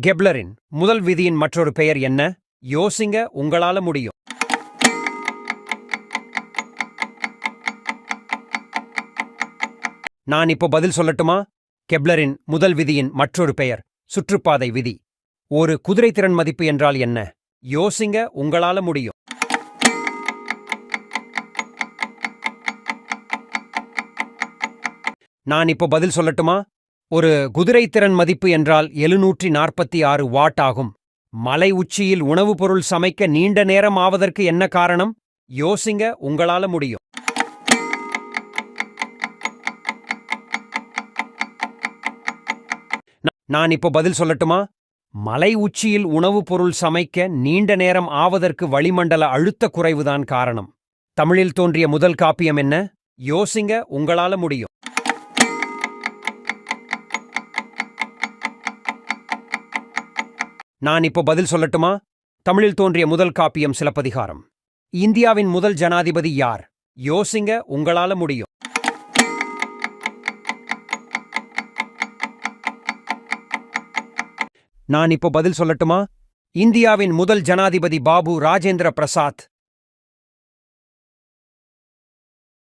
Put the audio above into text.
கெப்லரின் முதல் விதியின் மற்றொரு பெயர் என்ன? யோசிங்க உங்களால முடியும். நான் இப்போ பதில் சொல்லட்டுமா? கெப்லரின் முதல் விதியின் மற்றொரு பெயர் சுற்றுப்பாதை விதி. ஒரு குதிரைத்திறன் மதிப்பு என்றால் என்ன? யோசிங்க உங்களால முடியும். நான் இப்போ பதில் சொல்லட்டுமா? ஒரு குதிரைத்திறன் மதிப்பு என்றால் எழுநூற்றி நாற்பத்தி ஆறு வாட் ஆகும். மலை உச்சியில் உணவுப் பொருள் சமைக்க நீண்ட நேரம் ஆவதற்கு என்ன காரணம்? யோசிங்க உங்களால முடியும். நான் இப்போ பதில் சொல்லட்டுமா? மலை உச்சியில் உணவுப் பொருள் சமைக்க நீண்ட நேரம் ஆவதற்கு வளிமண்டல அழுத்த குறைவுதான் காரணம். தமிழில் தோன்றிய முதல் காப்பியம் என்ன? யோசிங்க உங்களால முடியும். நான் இப்போ பதில் சொல்லட்டுமா? தமிழில் தோன்றிய முதல் காப்பியம் சிலப்பதிகாரம். இந்தியாவின் முதல் ஜனாதிபதி யார்? யோசிங்க உங்களால முடியும். நான் இப்போ பதில் சொல்லட்டுமா? இந்தியாவின் முதல் ஜனாதிபதி பாபு ராஜேந்திர பிரசாத்